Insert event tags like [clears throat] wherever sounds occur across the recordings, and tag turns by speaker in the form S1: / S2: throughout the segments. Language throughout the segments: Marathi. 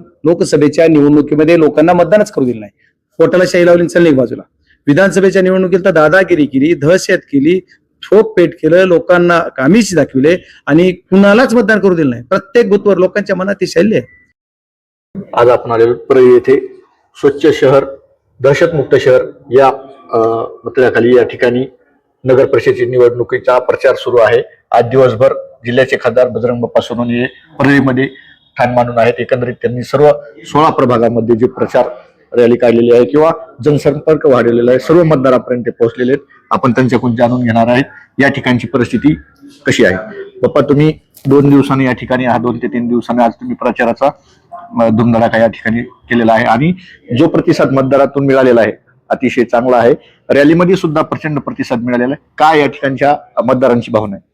S1: लोकसभेच्या निवडणुकीमध्ये लोकांना मतदानच करू दिलं नाही. पोटाला शाही लावली चालली एक बाजूला. विधानसभेच्या निवडणुकीत तर दादागिरी केली दहशत केली ठोक पेट केलं लोकांना कामीच दाखविले आणि कुणालाच मतदान करू दिलं नाही. प्रत्येक बुथवर लोकांच्या मनात ते शैल्य आहे.
S2: आज आपण आलेलो परळी येथे स्वच्छ शहर दहशतमुक्त शहर या अं, मतदाखाली या ठिकाणी नगर परिषदेची निवडणुकीचा प्रचार सुरू आहे. आज दिवसभर जिल्ह्याचे खासदार बजरंग बाप्पा सोनवणे हे परळीमध्ये ठाण मानून आहेत. एकंदरीत त्यांनी सर्व सोळा प्रभागामध्ये जे प्रचार रॅली काढलेली आहे किंवा जनसंपर्क वाढलेला आहे सर्व मतदारापर्यंत ते पोहोचलेले आहेत. आपण त्यांच्याकडून जाणून घेणार आहेत या ठिकाणची परिस्थिती कशी आहे. बाप्पा तुम्ही दोन दिवसांनी या ठिकाणी हा दोन ते तीन दिवसांनी आज तुम्ही प्रचाराचा धुमधडाका या ठिकाणी केलेला आहे. आणि जो प्रतिसाद मतदारातून मिळालेला आहे अतिशय चांगला आहे. रॅलीमध्ये सुद्धा प्रचंड प्रतिसाद मिळालेला आहे. काय या ठिकाणच्या मतदारांची भावना आहे?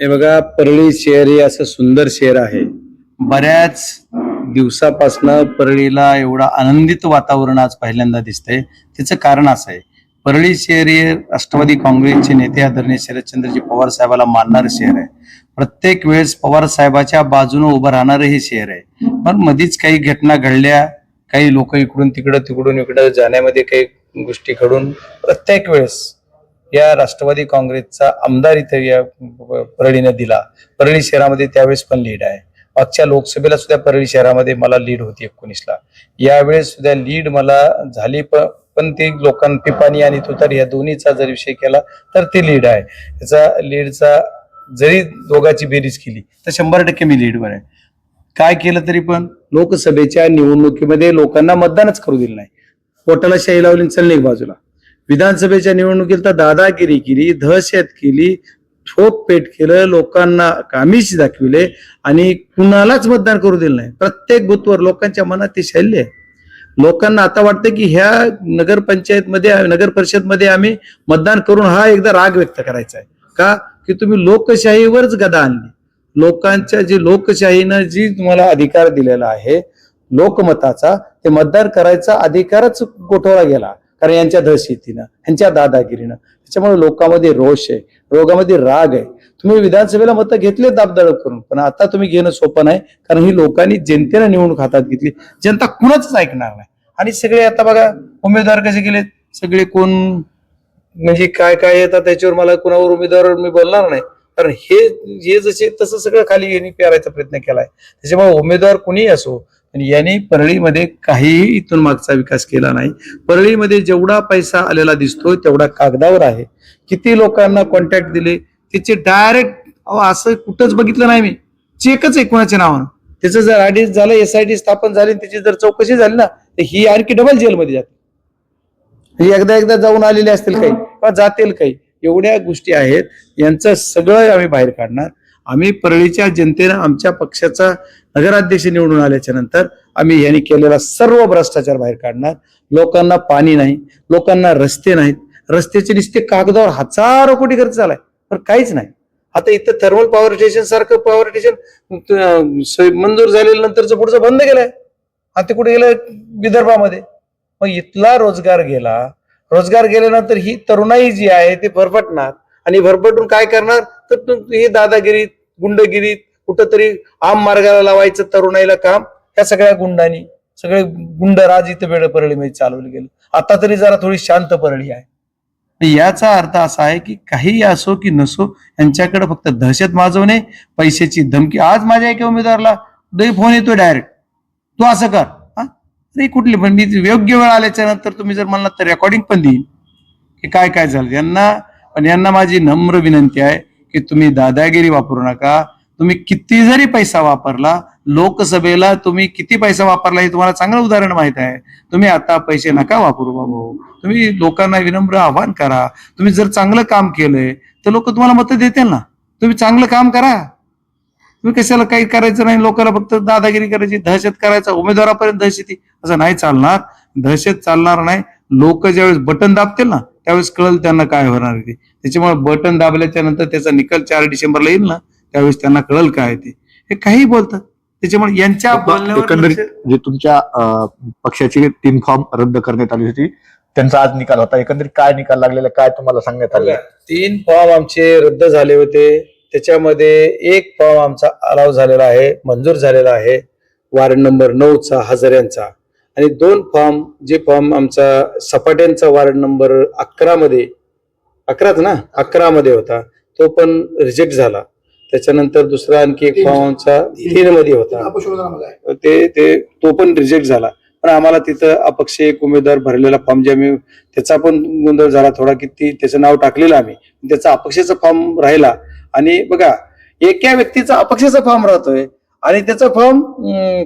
S1: हे बघा परळी शहर हे असं सुंदर शहर आहे. बऱ्याच दिवसापासनं परळीला एवढा आनंदित वातावरण आज पहिल्यांदा दिसतंय. त्याचं कारण असं आहे. परळी शहर हे राष्ट्रवादी काँग्रेसचे नेते आदरणीय शरदचंद्रजी पवार साहेबाला मानणारं शहर आहे. प्रत्येक वेळेस पवार साहेबाच्या बाजूने उभं राहणारं हे शहर आहे. पण मधीच काही घटना घडल्या काही लोक इकडून तिकडं तिकडून इकडं जाण्यामध्ये काही गोष्टी घडून प्रत्येक वेळेस या राष्ट्रवादी काँग्रेसचा आमदार इथे या परळीने दिला. परळी शहरामध्ये त्यावेळेस पण लीड आहे. मागच्या लोकसभेला सुद्धा परळी शहरामध्ये मला लीड होती एकोणीसला. यावेळेस सुद्धा लीड मला झाली पण पण ते लोकां पिपाणी आणि तुतारी या दोन्हीचा जर विषय केला तर ते लीड आहे. त्याचा लीडचा जरी दोघाची बेरीज केली तर शंभर टक्के मी लीडवर आहे काय केलं तरी पण लोकसभेच्या निवडणुकीमध्ये लोकांना मतदानच करू दिलं नाही. पोटाला शाही लावली आणि बाजूला. विधानसभेच्या निवडणुकीत तर दादागिरी केली दहशत केली ठोक पेट केलं लोकांना कामीच दाखविले आणि कुणालाच मतदान करू दिलं नाही. प्रत्येक बुथवर लोकांच्या मनात ते शैल्य आहे. लोकांना आता वाटतं की ह्या नगरपंचायतमध्ये नगर परिषदमध्ये आम्ही मतदान करून हा एकदा राग व्यक्त करायचा आहे. का? की तुम्ही लोकशाहीवरच गदा आणली. लोकांच्या जी लोकशाहीनं जी तुम्हाला अधिकार दिलेला आहे लोकमताचा ते मतदान करायचा अधिकारच गोठवला गेला. कारण यांच्या दहशतीनं यांच्या दादागिरीनं. त्याच्यामुळे लोकांमध्ये रोष आहे रोगामध्ये राग आहे. तुम्ही विधानसभेला मतं घेतले दाबदडप करून पण आता तुम्ही घेणं सोपं नाही कारण ही लोकांनी जनतेनं निवडणूक हातात घेतली. जनता कुणाच ऐकणार नाही. आणि सगळे आता बघा उमेदवार कसे गेले सगळे कोण म्हणजे काय काय येतात त्याच्यावर मला कुणावर उमेदवार मी बोलणार नाही. कारण हे हे जसे तसं सगळं खाली यांनी प्यारायचा प्रयत्न केलाय. त्याच्यामुळे उमेदवार कुणीही असो पण यांनी परळीमध्ये काहीही इथून मागचा विकास केला नाही. परळीमध्ये जेवढा पैसा आलेला दिसतोय तेवढा कागदावर आहे. किती लोकांना कॉन्टॅक्ट दिले त्याचे डायरेक्ट असं कुठंच बघितलं नाही मी. चेकच आहे कोणाच्या नावानं. त्याचं जर आयडी झालं एस आय टी स्थापन झाली त्याची जर चौकशी झाली ना तर ही आणखी डबल जेलमध्ये जाते. ही एकदा एकदा जाऊन आलेले असतील काही किंवा जातील काही. एवढ्या गोष्टी आहेत यांचं सगळं आम्ही बाहेर काढणार. आम्ही परळीच्या जनतेनं आमच्या पक्षाचा नगराध्यक्ष निवडून आल्याच्यानंतर आम्ही यांनी केलेला सर्व भ्रष्टाचार बाहेर काढणार. लोकांना पाणी नाही लोकांना रस्ते नाहीत. रस्त्याचे नुसते कागदावर हजारो कोटी खर्च झालाय पण काहीच नाही. आता इथं थर्मल पॉवर स्टेशन सारखं पॉवर स्टेशन मंजूर झालेल्या नंतरचं पुढचं बंद केलंय. आता ते कुठे गेलं विदर्भामध्ये. मग इथला रोजगार गेला. रोजगार गेल्यानंतर ही तरुणाई जी आहे ती भरपटणार आणि भरपटून काय करणार? तर हे दादागिरीत गुंडगिरीत कुठंतरी आम मार्गाला लावायचं तरुणाईला काम त्या सगळ्या गुंडांनी सगळे गुंड राज इथं वेळ परळीमध्ये चालवलं गेलं. आता तरी जरा थोडी शांत परळी आहे. याचा अर्थ असा आहे की काही असो की नसो यांच्याकडे फक्त दहशत माजवणे पैशाची धमकी. आज माझ्या एका उमेदवाराला दही फोन येतो डायरेक्ट तू असं कर. हा? अरे कुठली? पण मी योग्य वेळ आल्याच्यानंतर तुम्ही जर म्हणलात तर रेकॉर्डिंग पण देईन. की काय काय झालं? यांना पण यांना माझी नम्र विनंती आहे. की तुम्ही दादागिरी वापरू नका. तुम्ही किती जरी पैसा वापरला लोकसभेला तुम्ही किती पैसा वापरला हे तुम्हाला चांगलं उदाहरण माहीत आहे. तुम्ही आता पैसे नका वापरू बाबू. तुम्ही लोकांना विनम्र आव्हान करा. तुम्ही जर चांगलं काम केलंय तर लोक तुम्हाला मतं देतील ना. तुम्ही चांगलं काम करा. तुम्ही कशाला काही करायचं नाही लोकांना फक्त दादागिरी करायची दहशत करायचा उमेदवारापर्यंत दहशती. असं नाही चालणार. दहशत चालणार नाही. लोक ज्यावेळेस बटन दाबतील ना त्यावेळेस कळल त्यांना काय होणार आहे ते. त्याच्यामुळे बटन दाबल्याच्या नंतर त्याचा निकाल चार डिसेंबरला येईल ना त्यावेळेस त्यांना कळल काय ते. हे काही बोलतात. त्याच्यामुळे यांच्या बोलण्यावर
S2: जे तुमच्या पक्षाची तीन फॉर्म रद्द करण्यात आली होती त्यांचा आज निकाल होता. एकंदरीत काय निकाल लागलेला काय तुम्हाला सांगण्यात आलं?
S1: तीन फॉर्म आमचे रद्द झाले होते. त्याच्यामध्ये एक फॉर्म आमचा अलाव झालेला आहे मंजूर झालेला आहे. वार्ड नंबर नऊचा हजाऱ्यांचा. आणि दोन फॉर्म जे फॉर्म आमचा सपाट्यांचा वार्ड नंबर अकरा मध्ये अकराच ना? अकरा मध्ये होता. तो पण रिजेक्ट झाला. त्याच्यानंतर दुसरा आणखी एक फॉर्म आमचा तीन मध्ये होता. ते ते तो पण रिजेक्ट झाला. पण आम्हाला तिथं अपक्ष एक उमेदवार भरलेला फॉर्म जे आम्ही त्याचा पण गोंधळ झाला थोडा की ती त्याचं नाव टाकलेलं आम्ही. त्याचा अपक्षाचा फॉर्म राहिला. आणि बघा एका व्यक्तीचा अपक्षाचा फॉर्म राहतोय. आणि त्याचा फॉर्म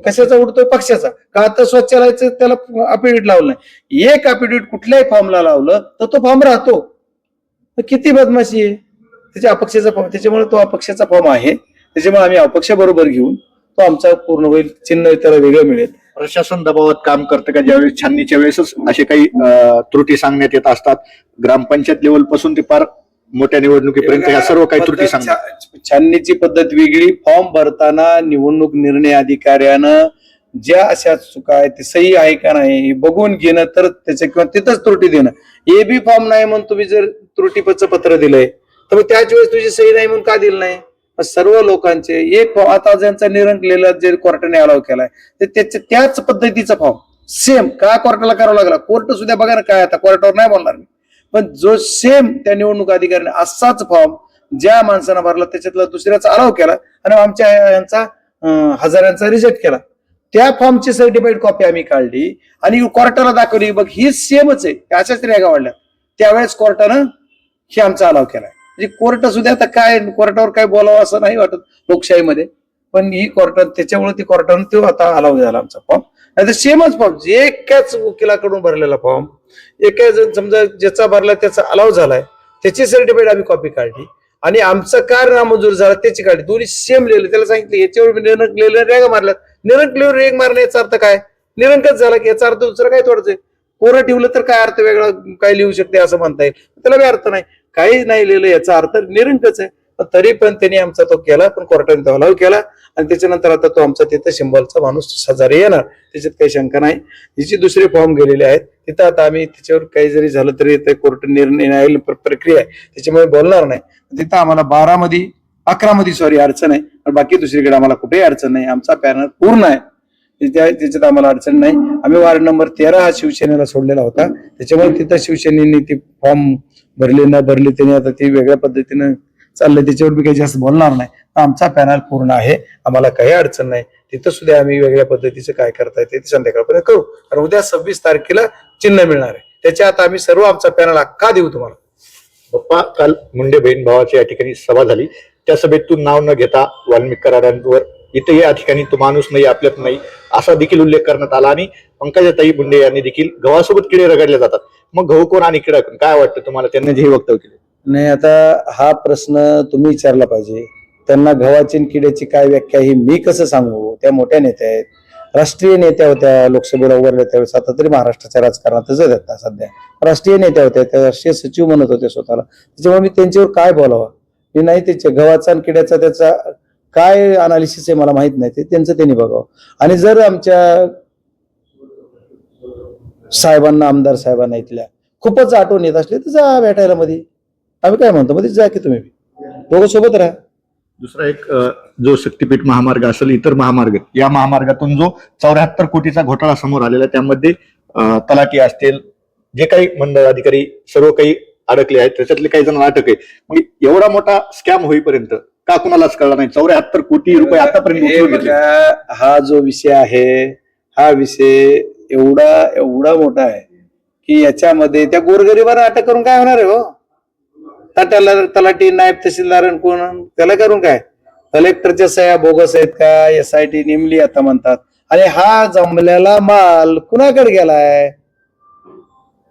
S1: कशाचा उडतोय? पक्षाचा. का तर स्वच्छालयाचं त्याला अपिडेट लावलं नाही? एक अपिडेट कुठल्याही फॉर्मला लावलं तर तो फॉर्म राहतो. तर किती बदमाशी आहे? त्याच्या अपक्षाचा फॉर्म त्याच्यामुळे तो अपक्षाचा फॉर्म आहे. त्याच्यामुळे आम्ही अपक्षाबरोबर घेऊन तो आमचा पूर्ण होईल चिन्ह त्याला वेगळं मिळेल.
S2: प्रशासन दबावात काम करतं का? ज्यावेळेस छाननीच्या वेळेसच असे काही त्रुटी सांगण्यात येत असतात. ग्रामपंचायत लेवलपासून ते फार मोठ्या निवडणुकीपर्यंत या सर्व काही त्रुटी
S1: सांगा छाननीची पद्धत वेगळी. फॉर्म भरताना निवडणूक निर्णय अधिकाऱ्यानं ज्या अशा चुका आहेत ते सही आहे का नाही हे बघून घेणं तर त्याच्या किंवा तिथंच त्रुटी देणं. ए बी फॉर्म नाही म्हणून तुम्ही जर त्रुटीपत्र पत्र दिलंय तर मग त्याच वेळेस तुझी सही नाही म्हणून का दिलं नाही? सर्व लोकांचे एक फॉर्म आता ज्यांचा निरंकलेला जे कोर्टाने अलाव केलाय तर त्याच्या त्याच पद्धतीचा फॉर्म. सेम का कोर्टाला करावा लागला? कोर्ट सुद्धा बघा ना काय आता कोर्टावर नाही बोलणार मी. पण जो सेम त्या निवडणूक अधिकाऱ्याने असाच फॉर्म ज्या माणसानं भरला त्याच्यातला दुसऱ्याचा अलाव केला आणि आमच्या यांचा हजारांचा रिजेक्ट केला. त्या फॉर्मची सर्टिफाईड कॉपी आम्ही काढली आणि कोर्टाला दाखवली बघ ही सेमच आहे. अशाच रेगा वाढल्या. त्यावेळेस कोर्टानं हे आमचा अलाव केला. म्हणजे कोर्ट सुद्धा आता काय कोर्टावर काय बोलावं असं नाही वाटत लोकशाहीमध्ये. पण ही कोर्ट त्याच्यामुळे ती कोर्टानं तो आता अलाव झाला आमचा फॉर्म नाही तर सेमच फॉर्म एकाच वकिलाकडून भरलेला फॉर्म एका जण समजा ज्याचा भरला त्याचा अलाव झालाय त्याची सर्टिफिकेट आम्ही कॉपी काढली. आणि आमचं कार नामंजूर झाला त्याची काढली. दोन्ही सेम लिहिलं. त्याला सांगितलं याच्यावर मी निरंक लिहिलं रेगा मारल्यात. निरंक लिहून रेग मारणं याचा अर्थ काय? निरंकच झाला की याचा अर्थ दुसरं काय थोडंच कोरं ठेवलं तर काय अर्थ वेगळा? काय लिहू शकते असं म्हणता येईल. त्याला बी अर्थ नाही. काही नाही लिहिलं याचा अर्थ निरंकच आहे. तरी पण त्यांनी आमचा तो केला पण कोर्टाने तो अलाव केला. आणि त्याच्यानंतर आता तो आमचा तिथं सिंबॉलचा माणूस हजारी येणार. त्याच्यात काही शंका नाही. हिची दुसरे फॉर्म गेलेले आहेत तिथं आता आम्ही त्याच्यावर काही जरी झालं तरी ते कोर्ट निर्णय प्रक्रिया आहे. त्याच्यामुळे बोलणार नाही. तिथं आम्हाला बारा मध्ये अकरा मध्ये सॉरी अडचण आहे. पण बाकी दुसरीकडे आम्हाला कुठेही अडचण नाही. आमचा पॅनल पूर्ण आहे. त्याच्यात आम्हाला अडचण नाही. आम्ही वार्ड नंबर तेरा हा शिवसेनेला सोडलेला होता. त्याच्यामुळे तिथं शिवसेनेने ती फॉर्म भरले न भरले त्याने आता ती वेगळ्या पद्धतीनं चाललंय त्याच्यावर मी काही जास्त बोलणार नाही. आमचा पॅनल पूर्ण आहे. आम्हाला काही अडचण नाही. तिथं सुद्धा आम्ही वेगळ्या पद्धतीचं काय करता येते ते संध्याकाळपर्यंत करू. आणि उद्या सव्वीस तारखेला चिन्ह मिळणार आहे. त्याच्या आता आम्ही सर्व आमचा पॅनल अख्खा देऊ तुम्हाला.
S2: बाप्पा काल मुंडे बहीण भावाची या ठिकाणी सभा झाली. त्या सभेतून नाव न घेता वाल्मिक करारांवर इथे या ठिकाणी तो माणूस नाही आपल्यात नाही असा देखील उल्लेख करण्यात आला. आणि पंकजाताई मुंडे यांनी देखील गव्हासोबत किडे रगडले जातात. मग गहू कोण आणि किडा कोण? काय वाटतं तुम्हाला? त्यांनी जे हे वक्तव्य केले.
S1: नाही आता हा प्रश्न तुम्ही विचारला पाहिजे. त्यांना गव्हाची किड्याची काय व्याख्या ही मी कसं सांगू? त्या मोठ्या नेत्या आहेत. राष्ट्रीय नेत्या होत्या लोकसभेला उभारल्या त्यावेळेस. आता तरी महाराष्ट्राच्या राजकारणातच आहेत आता सध्या. राष्ट्रीय नेत्या होत्या त्या राष्ट्रीय सचिव म्हणत होते स्वतःला. त्याच्यामुळे मी त्यांच्यावर काय बोलावं? मी नाही त्याच्या गव्हाचा आणि किड्याचा त्याचा काय अनालिसिस आहे मला माहीत नाही. ते त्यांचं त्यांनी बघावं. आणि जर आमच्या साहेबांना आमदार साहेबांना इथल्या खूपच आठवण येत असली तर जा भेटायला मध्ये आम्ही काय म्हणतो मध्ये जा की तुम्ही. दोघं सोबत राहा.
S2: दुसरा एक जो शक्तीपीठ महामार्ग असेल इतर महामार्ग या महामार्गातून जो चौऱ्याहत्तर कोटीचा घोटाळा समोर आलेला आहे, त्यामध्ये तलाठी असतील जे काही मंडळ अधिकारी सर्व काही अडकले आहेत त्याच्यातले काही जण अटक आहे. मग एवढा मोठा स्कॅम होईपर्यंत का कुणालाच कळला नाही? चौऱ्याहत्तर कोटी रुपये आतापर्यंत
S1: हे हा जो विषय आहे हा विषय एवढा एवढा मोठा आहे की याच्यामध्ये त्या गोरगरिबांना अटक करून काय होणार आहे हो? ताट्याला तलाठी नायब तहसीलदार आणि कोण? त्याला करून काय? कलेक्टरच्या सह्या बोगस आहेत का? एस आय टी नेमली आता म्हणतात. आणि हा जमलेला माल कुणाकडे गेलाय?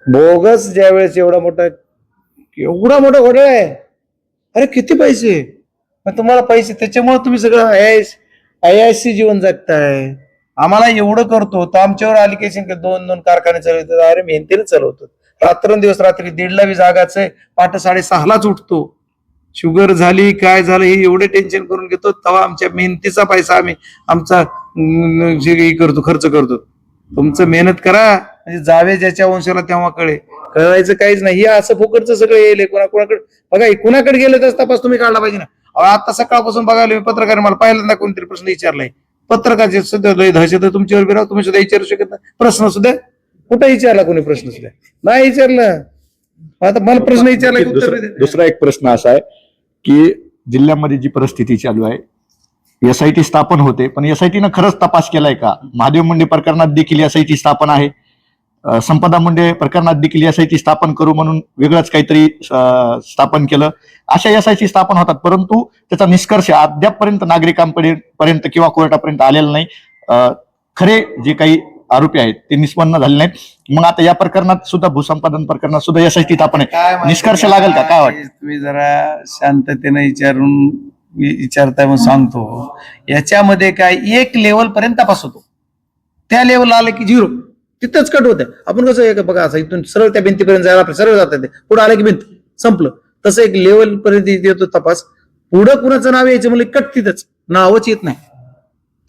S1: बोगस ज्या वेळेस एवढा मोठा एवढा मोठा घोटाळा आहे. अरे किती पैसे? मग तुम्हाला पैसे त्याच्यामुळे तुम्ही सगळं आय आय आय सी जीवन जगताय. आम्हाला एवढं करतो. तर आमच्यावर अलिकेशन दोन दोन कारखाने चालवतात. अरे मेहनतीने चालवतो रात्रंदिवस रात्री दीडला बी जागाच आहे. पहाटे साडेसहालाच उठतो. शुगर झाली काय झालं हे एवढे टेन्शन करून घेतो तेव्हा आमच्या मेहनतीचा पैसा आम्ही आमचा जे करतो खर्च करतो. तुमचं मेहनत करा म्हणजे जावे ज्याच्या वंशाला तेव्हा कळे. कळायचं काहीच नाही. हे असं फुकटचं सगळं येईल कोणा कोणाकडे? बघा कुणाकडे गेलं तर तपास तुम्ही काढला पाहिजे ना. आता सकाळपासून बघायला मी पत्रकार मला पहिल्यांदा कोणतरी प्रश्न विचारलाय. पत्रकारचे सुद्धा लय दहशत तुमच्यावर बिराव तुम्ही सुद्धा विचारू शकत नाही. प्रश्न सुद्धा कुठे विचारला कोणी प्रश्न सुद्धा? नाही विचारलं. आता मला प्रश्न विचारला
S2: दुसरा एक प्रश्न असा आहे की जिल्ह्यामध्ये जी परिस्थिती चालू आहे एसआयटी स्थापन होते पण एसआयटीनं खरंच तपास केलाय का? महादेव मुंडे प्रकरणात देखील एसआयटी स्थापन आहे. संपदा मुंडे प्रकरणात देखील एसआयटी स्थापन करू म्हणून वेगळंच काहीतरी स्थापन केलं. अशा एसआयटी स्थापन होतात परंतु त्याचा निष्कर्ष अद्यापपर्यंत नागरिकांपर्यंत पर्यंत किंवा कोर्टापर्यंत आलेला नाही. खरे जे काही आरोपी आहेत. ते निष्पन्न झाले नाहीत. मग आता या प्रकरणात सुद्धा भूसंपादन प्रकरणात सुद्धा आहे
S1: काय माहिती
S2: निष्कर्ष लागेल का? काय वाटतं?
S1: तुम्ही जरा शांततेने विचारून विचारताय मग सांगतो. याच्यामध्ये काय? एक लेवल पर्यंत तपास होतो. त्या लेवल आलं की झिरो. तिथंच कट होतं. आपण कसं एक बघा असं इथून सरळ त्या भिंतीपर्यंत जायला आपलं सरळ जातात ते. पुढे आलं की भिंत. संपलं. तसं एक लेवल पर्यंत येतो तपास. पुढं कुणाचं नाव यायचं म्हणजे कट तिथंच. नावच येत नाही.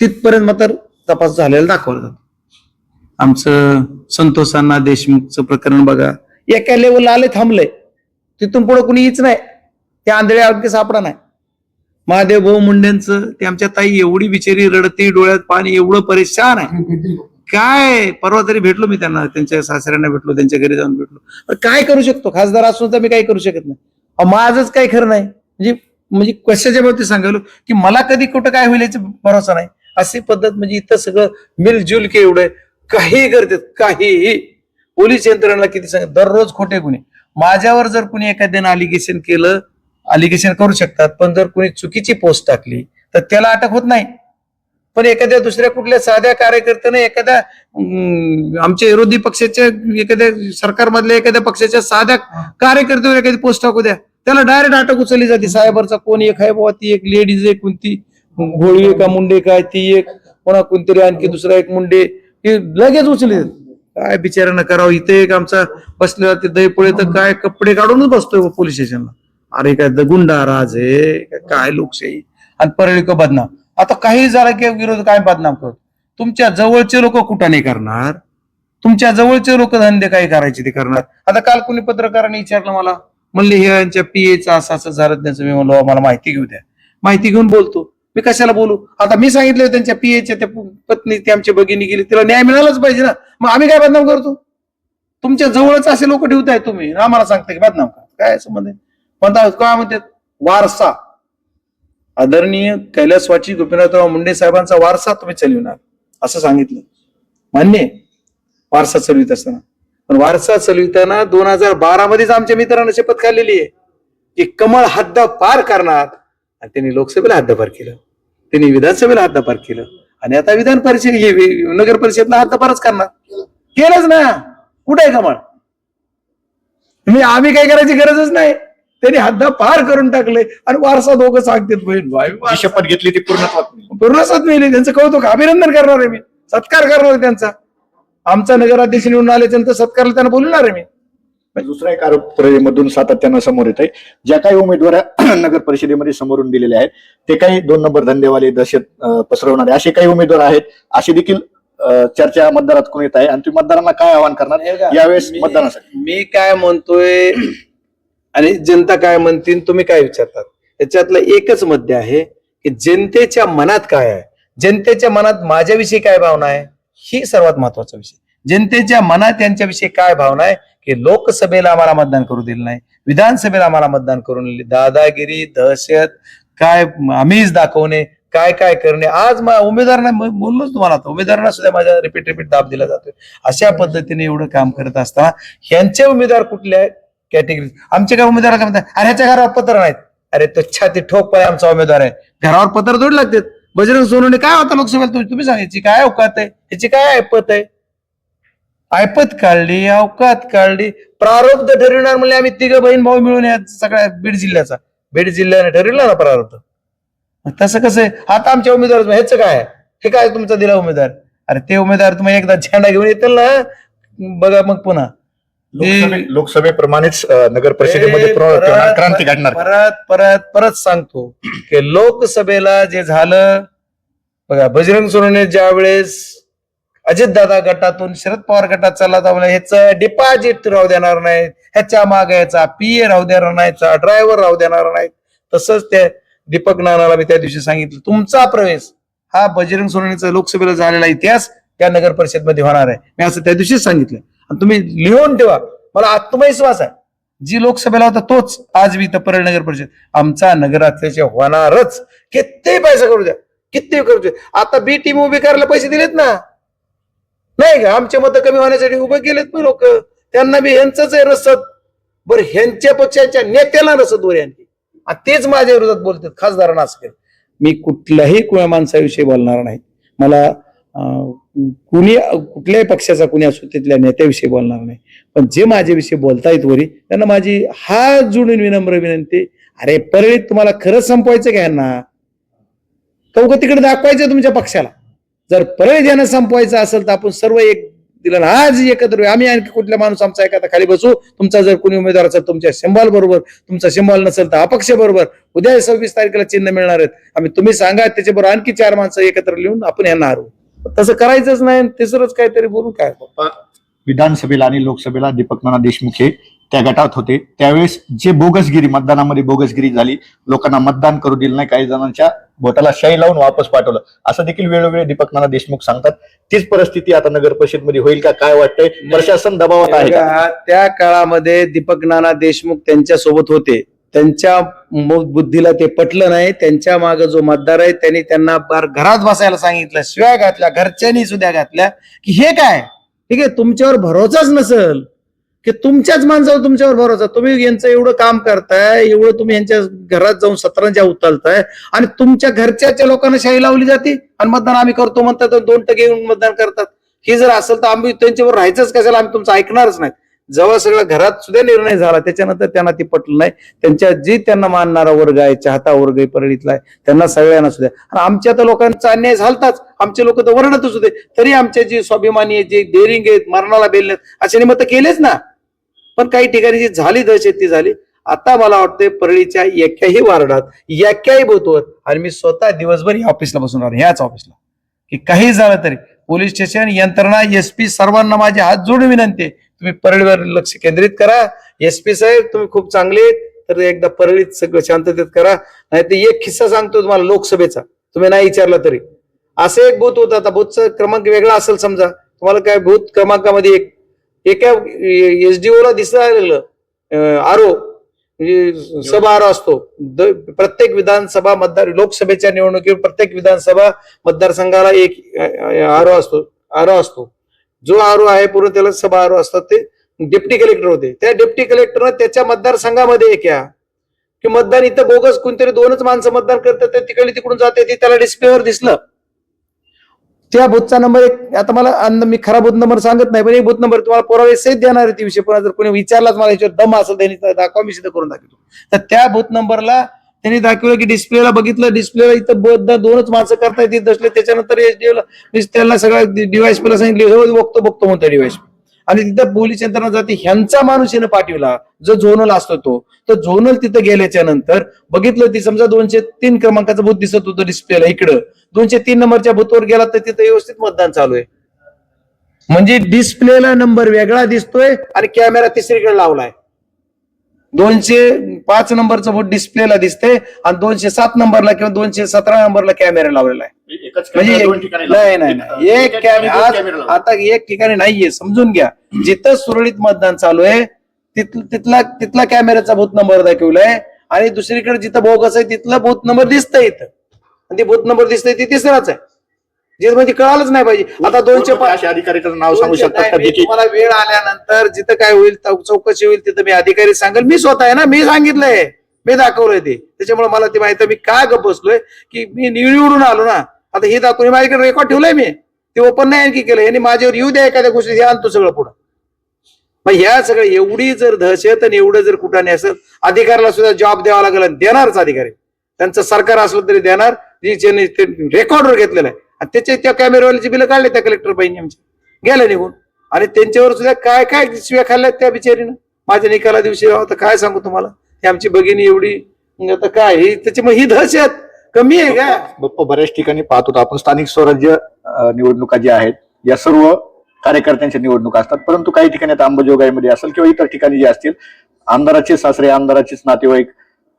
S1: तिथपर्यंत मात्र तपास झालेला दाखवला जातो. आमचं संतोषांना देशमुखचं प्रकरण बघा. एका लेवलला आले थांबलंय तिथून पुढे कुणी नाही. ते आंधळे आरोग्य सापडा नाही. महादेव भाऊ मुंडेंचं ते आमच्या ताई एवढी बिचारी रडती डोळ्यात पाणी एवढं परेशान आहे. काय? परवा तरी भेटलो मी त्यांना त्यांच्या सासऱ्यांना भेटलो त्यांच्या घरी जाऊन भेटलो. पण काय करू शकतो? खासदार असून तर मी काही करू शकत नाही. अहो, माझंच काही खरं नाही. म्हणजे म्हणजे कशाच्या बाबतीत सांगायलो? की मला कधी कुठं काय होईल याचा भरोसा नाही. अशी पद्धत म्हणजे इथं सगळं मिलजुल के एवढं काही करतात काहीही. पोलीस यंत्रणेला किती सांग दररोज खोटे गुन्हे. माझ्यावर जर कुणी एखाद्यानं अलिगेशन केलं अलिगेशन करू शकतात पण जर कुणी चुकीची पोस्ट टाकली तर त्याला अटक होत नाही. पण एखाद्या दुसऱ्या कुठल्या साध्या कार्यकर्त्याने एखाद्या आमच्या विरोधी पक्षाच्या एखाद्या सरकारमधल्या एखाद्या पक्षाच्या साध्या कार्यकर्त्यावर एखादी पोस्ट टाकू द्या. त्याला डायरेक्ट अटक उचलली जाते. साहेबरचा कोण एक आहे बाबा ती एक लेडीज आहे कोणती. घोळी आहे का मुंडे काय ती एक. कोणा कोणतरी आणखी दुसरा एक मुंडे. हे लगेच उचलले काय बिचाऱ्यानं करावं? इथे एक आमचा बसलेला ते दहीपुळे तर काय कपडे काढूनच बसतोय पोलीस स्टेशनला. अरे काय द- गुंडा राज आहे काय- लोकशाही. आणि परळी बदनाम. आता काही झालं की विरोध काय बदनाम करतो? तुमच्या जवळचे लोक कुठं नाही करणार? तुमच्या जवळचे लोक धंदे काय करायचे ते करणार? आता काल कुणी पत्रकारांनी विचारलं मला म्हणले हे यांच्या पीएचा असं असं झालं त्याचं मी म्हणलो हो, मला माहिती घेऊ द्या. माहिती घेऊन बोलतो. मी कशाला बोलू? आता मी सांगितलं त्यांच्या पीएच्या त्या पत्नी ती आमची भगिनी गेली तिला न्याय मिळालाच पाहिजे ना. मग आम्ही काय बदनाम करतो? तुमच्या जवळच असे लोक ठेवताय तुम्ही. आम्हाला सांगता की बदनाम का काय संबंध आहे? म्हणता काय म्हणतात? वारसा. आदरणीय कैलासवाची गोपीनाथराव मुंडे साहेबांचा वारसा तुम्ही चालविणार. असं सांगितलं. मान्य वारसा चालवित असताना. पण वारसा चालविताना दोन हजार बारा मध्येच आमच्या मित्रांना शपथ खाल्लेली आहे. की कमळ हद्द पार करणार. आणि त्यांनी लोकसभेला हद्दपार केलं. त्यांनी विधानसभेला हद्दपार केलं. आणि आता विधान परिषद हे नगर परिषदला हद्दपारच करणार. केलंच ना. कुठे आहे कमळ मी आम्ही काय करायची गरजच नाही. त्यांनी हद्द पार करून टाकले आणि वारसा दोघं सांगतात बहीण
S2: शपथ घेतली ती नाही.
S1: पूर्णच मिळेल त्यांचं कौतुक अभिनंदन करणार आहे मी. सत्कार करणार आहे त्यांचा. आमचा नगराध्यक्ष निवडून आले त्यांचा सत्कारला त्यांना बोलणार आहे मी.
S2: दुसरा एक आरोप मधून सातत्यानं समोर येत आहे ज्या काही उमेदवार [clears throat] नगर परिषदेमध्ये समोरून दिलेले आहेत. ते काही दोन नंबर धंदेवाले दहशत पसरवणारे असे काही उमेदवार आहेत. असे देखील चर्चा मतदारात येत आहे. आणि तुम्ही मतदारांना काय आवाहन करणार? यावेळेस मतदानासाठी.
S1: मी काय म्हणतोय [clears throat] आणि जनता काय म्हणतील तुम्ही काय विचारतात? त्याच्यातलं एकच मध्य आहे की जनतेच्या मनात काय आहे? जनतेच्या मनात माझ्याविषयी काय भावना आहे? ही सर्वात महत्त्वाचा विषय. जनतेच्या मनात यांच्याविषयी काय भावना आहे? की लोकसभेला आम्हाला मतदान करू दिलं नाही. विधानसभेला आम्हाला मतदान करून दिले. दादागिरी दहशत काय आम्हीच दाखवणे काय काय करणे. आज मा- उमेदवारांना बोललोच तुम्हाला उमेदवारांना सुद्धा माझ्या रिपीट रिपीट दाब दिला जातोय. अशा पद्धतीने एवढं काम करत असताना ह्यांचे उमेदवार कुठल्या कॅटेगरी आमचे काय उमेदवार काय म्हणतात अरे ह्याच्या घरावर पत्र नाहीत. अरे तो छाती ठोक पाय आमचा उमेदवार आहे. घरावर पत्र थोडी लागतात. बजरंग सोनवणे काय होता लोकसभेला तुम्ही तुम्ही सांगा याची काय अवकात आहे? याची काय ऐपत आहे? ऐपत काढली अवकात काढली. प्रारब्ध ठरविणार म्हणजे आम्ही तिघ बहीण भाऊ मिळून या सगळ्या बीड जिल्ह्याचा. बीड जिल्ह्याने ठरविला ना प्रारब्ध. तसं कसं आहे? आता आमच्या उमेदवार ह्याच काय? हे काय तुमचा दिला उमेदवार? अरे ते उमेदवार तुम्ही एकदा झेंडा घेऊन येतील ना? बघा मग पुन्हा.
S2: लोकसभे- लोकसभेप्रमाणेच नगर परिषदेमध्ये क्रांती घडणार.
S1: परत परत परत सांगतो की लोकसभेला जे झालं बघा बजरंग सोनवणे ज्या वेळेस अजितदादा गटातून शरद पवार गटात चालला जाऊ म्हणजे ह्याचं डिपॉझिट राहू देणार नाही ह्याच्या मागे याचा पीए राहू देणार नाही ड्रायव्हर राहू देणार नाही तसंच त्या दीपक नानाला मी त्या दिवशी सांगितलं. तुमचा प्रवेश हा बजरंग सोनवणेचा लोकसभेला झालेला इतिहास त्या नगर परिषदमध्ये होणार आहे. मी असं त्या दिवशीच सांगितलं. आणि तुम्ही लिहून ठेवा. मला आत्मविश्वास आहे. जी लोकसभेला होता तोच आज मी इथं परळ नगर परिषद. आमचा नगराध्यक्ष होणारच. किती पैसा करू द्या. किती करू द्या. आता बी टीम उभी करायला पैसे दिलेत ना. नाही का? आमचे मत कमी होण्यासाठी उभे केलेत मी लोक. त्यांना बी ह्यांचंच आहे रसद. बरं ह्यांच्या पक्षाच्या नेत्याला रसद वर आणखी तेच माझ्या विरोधात बोलतात खासदारांना असं मी कुठल्याही कुण्या माणसाविषयी बोलणार नाही. मला कुणी कुठल्याही पक्षाचा कुणी असो तिथल्या नेत्याविषयी बोलणार नाही. पण जे माझ्याविषयी बोलतायत वरी त्यांना माझी हा जुडून विनम्र विनंती अरे परळीत तुम्हाला खरंच संपवायचं का यांना? कौक तिकडे दाखवायचं तुमच्या पक्षाला. जर परळीत यांना संपवायचं असेल तर आपण सर्व एक दिलं ना. आज एकत्र आम्ही आणखी कुठला माणूस आमचा एखादा खाली बसू? तुमचा जर कोणी उमेदवार असेल तुमच्या सिंबॉल बरोबर तुमचा सिंबॉल नसेल तर अपक्ष बरोबर. उद्या सव्वीस तारखेला चिन्ह मिळणार आहेत. आम्ही तुम्ही सांगा त्याच्याबरोबर आणखी चार माणसं एकत्र लिहून आपण यांना हरवू. तसं करायचंच नाही तिसरंच काहीतरी बोलून काय?
S2: विधानसभेला आणि लोकसभेला दीपक नाना देशमुख हे त्या गटात होते. त्यावेळेस जे बोगसगिरी मतदानामध्ये बोगसगिरी झाली लोकांना मतदान करू दिलं नाही काही जणांच्या बोटाला शाई लावून वापस पाठवलं. असं देखील वेळोवेळी दीपक नाना देशमुख सांगतात. तीच परिस्थिती आता नगर परिषदमध्ये होईल का काय वाटतंय? प्रशासन दबावात आहे
S1: त्या काळामध्ये दीपक नाना देशमुख त्यांच्यासोबत होते. त्यांच्या बुद्धीला ते पटलं नाही. त्यांच्या मागे जो मतदार आहे त्यांनी त्यांना बार घरात बसायला सांगितलं शिव्या घातल्या घरच्यांनी सुद्धा घातल्या की हे काय? ठीक आहे तुमच्यावर भरोसाच नसल. की तुमच्याच माणसावर तुमच्यावर भरोसा. तुम्ही यांचं एवढं काम करताय एवढं तुम्ही यांच्या घरात जाऊन सतरंजा उचलताय आणि तुमच्या घरच्याच्या लोकांना शाही लावली जाते आणि मतदान आम्ही करतो म्हणतात तर दोन टक्के येऊन मतदान करतात. हे जर असेल तर आम्ही त्यांच्यावर राहायचंच कशाला आम्ही तुमचं ऐकणारच नाही. जवळ सगळ्या घरात सुद्धा निर्णय झाला त्याच्यानंतर त्यांना ती पटलं नाही. त्यांच्या जी त्यांना मानणारा वर्ग आहे चाहता वर्ग आहे परळीतला आहे त्यांना सगळ्यांना सुद्धा. आणि आमच्या तर लोकांचा अन्याय झालताच. आमचे लोक तर वर्णतच होते. तरी आमचे जे स्वाभिमानी आहेत जे डेअरिंग आहेत मरणाला बेलले असे मत केलेच ना. पण काही ठिकाणी जी झाली दहशत ती झाली. आता मला वाटतंय परळीच्या एकाही वार्डात एकाही बोतवर आणि मी स्वतः दिवसभर या ऑफिसला बसून राहणार ह्याच ऑफिसला की काही झालं तरी पोलीस स्टेशन यंत्रणा एसपी सर्वांना माझे हात जोडून विनंती आहे. तुम्ही परळीवर लक्ष केंद्रित करा. एसपी साहेब तुम्ही खूप चांगले तर एकदा परळीत सगळं शांततेत करा. नाही तर एक किस्सा सांगतो तुम्हाला लोकसभेचा. तुम्ही नाही विचारला तरी. असं एक बूथ होता. आता बूथचा क्रमांक वेगळा असेल समजा. तुम्हाला काय बूथ क्रमांकामध्ये एक एका एसडीओ ला दिसलं आरो म्हणजे सभा आरो असतो. प्रत्येक विधानसभा मतदार लोकसभेच्या निवडणुकीवर प्रत्येक विधानसभा मतदारसंघाला एक आरो असतो आरो असतो. जो आरो आहे पूर्ण त्याला सभा आरो असतात. ते डेप्टी कलेक्टर होते. त्या डेप्टी कलेक्टरनं त्याच्या मतदारसंघामध्ये एक या. की मतदान इथं बोगस कोणतरी दोनच माणसं मतदान करतात तिकडे तिकडून जाते ते त्याला डिस्प्लेवर दिसलं. त्या बुथचा नंबर एक आता मला मी खरा बुथ नंबर सांगत नाही पण एक बुथ नंबर तुम्हाला पुरावे सहित देणार आहे ती विषय. पुन्हा जर कोणी विचारलाच मला याच्यावर दम असेल त्यांनी दाखवा मी सिद्ध करून दाखवतो. तर त्या बुथ नंबरला त्यांनी दाखवलं की डिस्प्लेला बघितलं डिस्प्लेला इथं बुद्ध दोनच माणसं करतायत येतील दसले त्याच्यानंतर एचडीओला त्याला सगळं डिवाइस पेला सांगितलं हो, बघतो बघतो म्हणतो डिवाइस आणि तिथं पोलीस यंत्रणा जाते ह्यांचा माणूस यानं पाठविला. जो झोनल असतो तो. तर झोनल तिथं गेल्याच्यानंतर बघितलं ती समजा दोनशे तीन क्रमांकाचा बूथ दिसत होतं डिस्प्लेला इकडं. दोनशे तीन नंबरच्या बूथवर गेला तर तिथं व्यवस्थित मतदान चालू आहे. म्हणजे डिस्प्लेला नंबर वेगळा दिसतोय आणि कॅमेरा तिसरीकडे लावलाय. दोनशे पाच नंबरचं बोट डिस्प्लेला दिसतंय आणि दोनशे सात नंबरला किंवा दोनशे सतरा नंबरला कॅमेरा लावलेला आहे. म्हणजे
S2: ठिकाणी
S1: नाही. नाही नाही. एक कॅमेरा. आता एक ठिकाणी नाहीये समजून घ्या. जिथं सुरळीत मतदान चालू आहे तिथ- तिथला तिथला कॅमेऱ्याचा बूथ नंबर दाखवलाय आणि दुसरीकडे जिथं बोगस आहे तिथला बूथ नंबर दिसतंय इथं. आणि ते बूथ नंबर दिसतंय ती तिसराच आहे. जे म्हणजे कळालंच नाही पाहिजे. आता दोनशे
S2: अशा अधिकाऱ्याचं नाव सांगू शकतात का?
S1: तुम्हाला वेळ आल्यानंतर जिथं काय होईल चौ- चौकशी होईल तिथं मी अधिकारी सांगेल. मी स्वतः आहे ना मी सांगितलंय. मी दाखवलंय ते. त्याच्यामुळे मला ते माहिती मी का गप बसलोय? की मी निवडून आलो ना. आता हे दाखवून माझ्याकडे रेकॉर्ड ठेवलंय मी. ते ओपन नाही आणखी केलं यांनी माझ्यावर येऊ द्या एखाद्या गोष्टी हे आणतो सगळं पुढं. मग ह्या सगळं एवढी जर दहशत आणि एवढं जर कुठाने असेल अधिकाऱ्याला सुद्धा जॉब द्यावा लागेल आणि देणारच अधिकारी. त्यांचं सरकार असलं तरी देणार. जी ज्यांनी रेकॉर्डवर घेतलेलं आहे. आणि त्याचे त्या कॅमेरावाल्याची बिलं काढले त्या कलेक्टर बाईंनी आमच्या गेल्या निघून. आणि त्यांच्यावर सुद्धा काय काय शिव्या खाल्ल्यात त्या बिचारीनं? माझ्या निकाला दिवशी आता काय सांगू तुम्हाला? ही आमची भगिनी एवढी म्हणजे आता काय? ही मग ही दहशत कमी आहे का?
S2: बप्पा बऱ्याच ठिकाणी पाहत होतो आपण स्थानिक स्वराज्य निवडणुका ज्या आहेत या सर्व कार्यकर्त्यांच्या निवडणुका असतात. परंतु काही ठिकाणी आता अंबाजोगाईमध्ये असेल किंवा इतर ठिकाणी जे असतील आमदाराचे सासरे आमदाराचेच नातेवाईक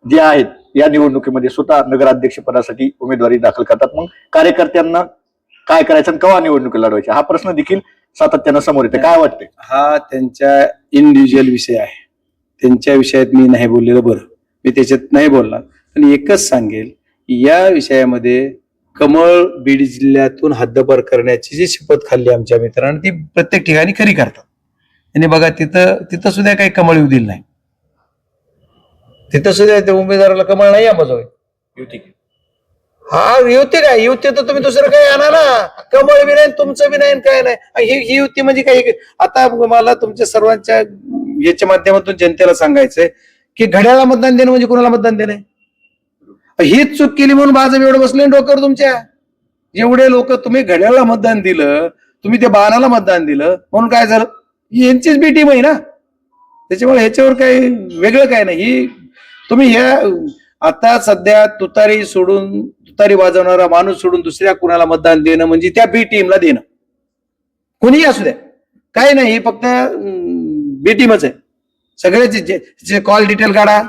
S2: जे आहेत या निवडणुकीमध्ये स्वतः नगराध्यक्षपदासाठी उमेदवारी दाखल करतात. मग कार्यकर्त्यांना काय करायचं आणि केव्हा निवडणुकी लढवायची? हा प्रश्न देखील सातत्यानं समोर येते काय वाटते
S1: हा त्यांच्या इंडिव्हिज्युअल विषय आहे. त्यांच्या विषयात मी नाही बोललेलं बरं. मी त्याच्यात नाही बोलणार. पण एकच सांगेल या विषयामध्ये कमळ बीड जिल्ह्यातून हद्दपार करण्याची जी शपथ खाल्ली आमच्या मित्रांनी ती प्रत्येक ठिकाणी खरी करतात. आणि बघा तिथं तिथं सुद्धा काही कमळ येऊ दिलं नाही. तिथं सुद्धा त्या उमेदवाराला कमळ नाही आंबाजोय
S2: युती.
S1: हा युती काय युती तर तुम्ही दुसरं काही आणा ना. कमळ बी नाही तुमचं बी नाही काय नाही. ही ही युती म्हणजे काही आता मला तुमच्या सर्वांच्या याच्या माध्यमातून जनतेला सांगायचंय की घड्याला मतदान देणं म्हणजे कोणाला मतदान देणं? हीच चूक केली म्हणून भाजप एवढं बसले डोक्यावर तुमच्या. एवढे लोक तुम्ही घड्याला मतदान दिलं तुम्ही त्या बाणाला मतदान दिलं म्हणून काय झालं? यांचीच बी टीम आहे ना. त्याच्यामुळे ह्याच्यावर काही वेगळं काय नाही. ही तुम्ही हे आता सध्या तुतारी सोडून तुतारी वाजवणारा माणूस सोडून दुसऱ्या कुणाला मतदान देणं म्हणजे त्या बी टीमला देणं. कुणीही असू द्या. काही नाही हे फक्त बी टीमच आहे. सगळ्याचे जे कॉल डिटेल काढा.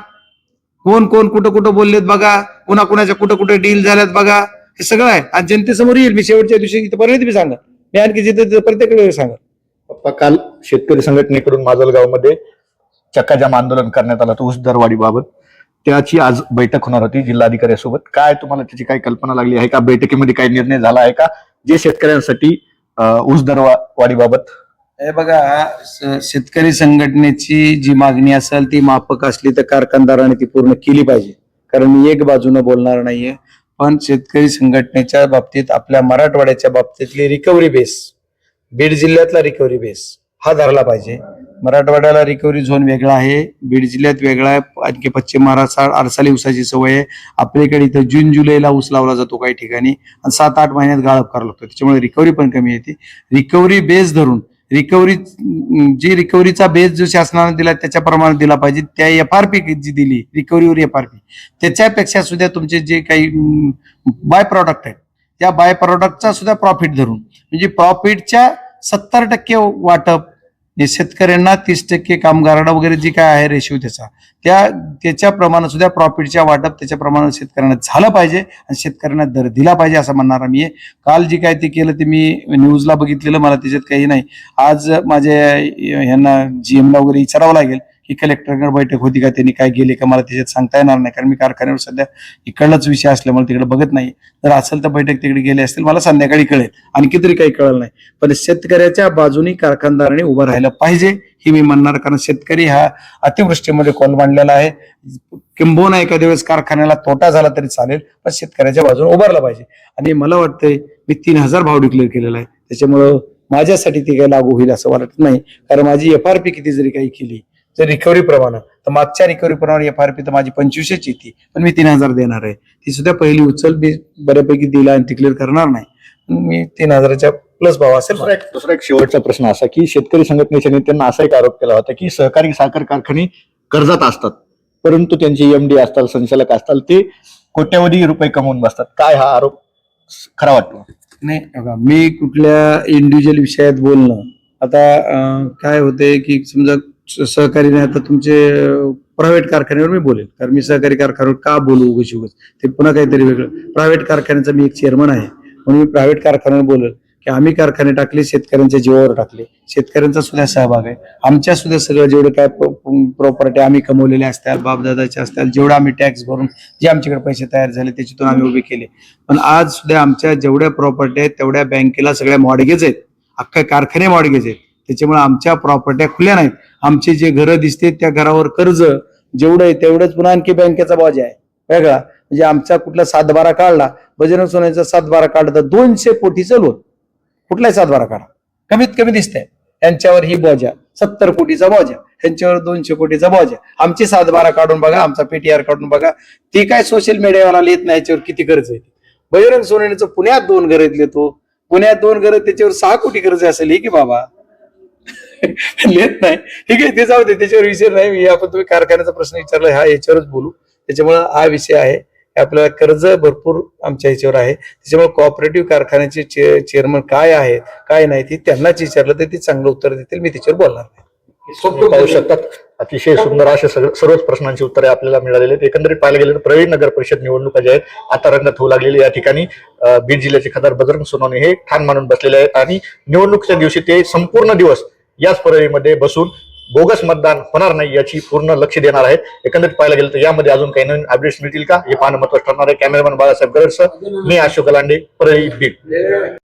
S1: कोण कोण कुठं कुठं बोललेत बघा. कुणा कुणाच्या कुठं कुठं डील झाल्यात बघा. हे सगळं आहे. आणि जनतेसमोर येईल. मी शेवटच्या दिवशी परत पर्यंत बी सांगा मी आणखी जिथे प्रत्येक वेळी सांगा
S2: पप्पा काल शेतकरी संघटनेकडून माजलगावमध्ये चक्काजाम आंदोलन करण्यात आलं होतं. ऊस दरवाढीबाबत. त्याची आज बैठक होणार होती जिल्हाधिकाऱ्यासोबत. काय तुम्हाला त्याची काही कल्पना लागली आहे का? बैठकीमध्ये काही निर्णय झाला आहे का? जे शेतकऱ्यांसाठी ऊस दरवाढीबाबत?
S1: हे बघा शेतकरी संघटनेची जी मागणी असेल ती माफक असली तर कारखानदाराने ती पूर्ण केली पाहिजे. कारण मी एक बाजूने बोलणार नाहीये. पण शेतकरी संघटनेच्या बाबतीत आपल्या मराठवाड्याच्या बाबतीतली रिकव्हरी बेस बीड जिल्ह्यातला रिकव्हरी बेस हा धरला पाहिजे. मराठवाड्याला रिकव्हरी झोन वेगळा आहे. बीड जिल्ह्यात वेगळा आहे. आणखी पश्चिम महाराष्ट्रात आरसाली ऊसाची सवय आहे. आपल्याकडे इथं जून जुलैला ऊस लावला जातो काही ठिकाणी. आणि सात आठ महिन्यात गाळप करावं लागतो. त्याच्यामुळे रिकव्हरी पण कमी येते. रिकव्हरी बेस धरून रिकव्हरी जी रिकव्हरीचा बेस जो शासनाने दिला त्याच्याप्रमाणे दिला पाहिजे. त्या एफ आर पी जी दिली रिकव्हरीवर एफ आर पी त्याच्यापेक्षा सुद्धा तुमचे जे काही बाय प्रॉडक्ट आहेत त्या बाय प्रॉडक्टचा सुद्धा प्रॉफिट धरून. म्हणजे प्रॉफिटच्या सत्तर टक्के वाटप शेतकऱ्यांना तीस टक्के कामगारांना वगैरे जे काय आहे रेशिओ त्याचा त्या त्याच्याप्रमाणे सुद्धा प्रॉफिटच्या वाटप त्याच्याप्रमाणे शेतकऱ्यांना झालं पाहिजे आणि शेतकऱ्यांना दर दिला पाहिजे असं म्हणणार मी आहे. काल जे काय ते केलं ते मी न्यूजला बघितलेलं मला त्याच्यात काही नाही आज माझ्या ह्यांना जी एमला वगैरे विचारावं लागेल की कलेक्टरकडे बैठक होती का त्यांनी काय गेले का मला त्याच्यात सांगता येणार नाही. कारण मी कारखान्यावर सध्या इकडलाच विषय असल्यामुळे तिकडे बघत नाही. जर असेल तर बैठक तिकडे गेले असतील मला संध्याकाळी कळेल. आणखी तरी काही कळलं नाही. पण शेतकऱ्याच्या बाजूनी कारखानदाराने उभं राहिलं पाहिजे ही मी म्हणणार. कारण शेतकरी हा अतिवृष्टीमध्ये कॉल मांडलेला आहे? किंबहुना एखाद्या वेळेस कारखान्याला तोटा झाला तरी चालेल पण शेतकऱ्याच्या बाजूने उभारला पाहिजे. आणि मला वाटतंय मी तीन हजार भाव डिक्लेअर केलेला आहे. त्याच्यामुळं माझ्यासाठी ती काही लागू होईल असं वाटत नाही. कारण माझी एफ आर पी किती जरी काही केली जर रिकव्हरी प्रमाणे. तर मागच्या रिकव्हरी प्रमाणे एफ आर पी तर माझी पंचवीसच येते पण मी तीन हजार देणार आहे. ती सुद्धा पहिली उचल मी बऱ्यापैकी दिला आणि डिक्लेअर करणार नाही. मी तीन हजाराच्या प्लस भाव असेल
S2: दुसरा एक दुसरा एक शेवटचा प्रश्न असा की शेतकरी संघटनेच्या नेत्यांना असा एक आरोप केला होता की सहकारी साखर कारखाने कर्जात असतात. परंतु त्यांचे एमडी असतात संचालक असतात ते कोट्यवधी रुपये कमवून बसतात. काय हा आरोप खरा वाटतो?
S1: नाही मी कुठल्या इंडिव्हिज्युअल विषयात बोलणं. आता काय होते की समजा सहकारी नाही आता तुमचे प्रायव्हेट कारखान्यावर मी बोलेल कारण मी सहकारी कारखान्यावर का बोलू उगच उगच? ते पुन्हा काहीतरी वेगळं. प्रायव्हेट कारखान्याचा मी एक चेअरमन आहे. म्हणून मी प्रायव्हेट कारखान्यावर बोलेल की आम्ही कारखाने टाकले शेतकऱ्यांच्या जीवावर टाकले. शेतकऱ्यांचा सुद्धा सहभाग आहे. आमच्या सुद्धा सगळं जेवढं काय प्रॉपर्टी आम्ही कमवलेल्या असतात बापदादाच्या असतात जेवढं आम्ही टॅक्स भरून जे आमच्याकडे पैसे तयार झाले त्याच्यातून आम्ही उभे केले. पण आज सुद्धा आमच्या जेवढ्या प्रॉपर्टी आहेत तेवढ्या बँकेला सगळ्या मॉडगेज आहेत. अख्खा कारखाने मॉडगेज आहेत. त्याच्यामुळे आमच्या प्रॉपर्ट्या खुल्या नाहीत. आमचे जे घरं दिसते त्या घरावर कर्ज जेवढं आहे तेवढंच पुन्हा आणखी बँकेचा बाजा आहे. वेगळा. म्हणजे आमचा कुठला सातबारा काढला बजरंग सोन्याचा सातबारा काढला तर दोनशे कोटीचं लोन कुठलाही सातबारा काढा. कमीत कमी दिसतंय. यांच्यावर ही बोजा. सत्तर कोटीचा बोजा. यांच्यावर दोनशे कोटीचा बोजा. आमची सातबारा काढून बघा आमचा पीटीआर काढून बघा. ती काय सोशल मीडियावाला येत नाही याच्यावर किती कर्ज आहे? बजरंग सोनेचं पुण्यात दोन घर लिहितो पुण्यात दोन घर त्याच्यावर सहा कोटी कर्ज असेल हे की बाबा. [laughs] लिहित नाही. ठीक आहे ते जाऊ दे त्याच्यावर विषय नाही. मी आपण तुम्ही कारखान्याचा प्रश्न विचारला हा याच्यावरच बोलू. त्याच्यामुळे हा विषय आहे. हे आपल्याला कर्ज भरपूर आमच्या ह्याच्यावर आहे. त्याच्यामुळे कोऑपरेटिव्ह कारखान्याचे चेअरमन काय आहे काय नाही ते त्यांनाच विचारलं तर ते चांगलं उत्तर देतील. मी त्याच्यावर बोलणार नाही.
S2: पाहू शकतात. अतिशय सुंदर असे सर्वच प्रश्नांची उत्तरे आपल्याला मिळालेली आहेत. एकंदरीत पाहायला गेलं तर प्रवीण नगर परिषद निवडणुका ज्या आहेत आता रंगत होऊ लागलेली या ठिकाणी. बीड जिल्ह्याचे खासदार बजरंग सोनवणे हे ठाण मानून बसलेले आहेत. आणि निवडणुकीच्या दिवशी ते संपूर्ण दिवस याच परळीमध्ये बसून बोगस मतदान होणार नाही याची पूर्ण लक्ष देणार आहेत. एकंदरीत पाहायला गेलं तर यामध्ये अजून काही नवीन अपडेट्स मिळतील का? हे पाहणं महत्वाचं ठरणार आहे. कॅमेरामॅन बाळासाहेब गरडसह मी अशोक गलांडे परळी बीड.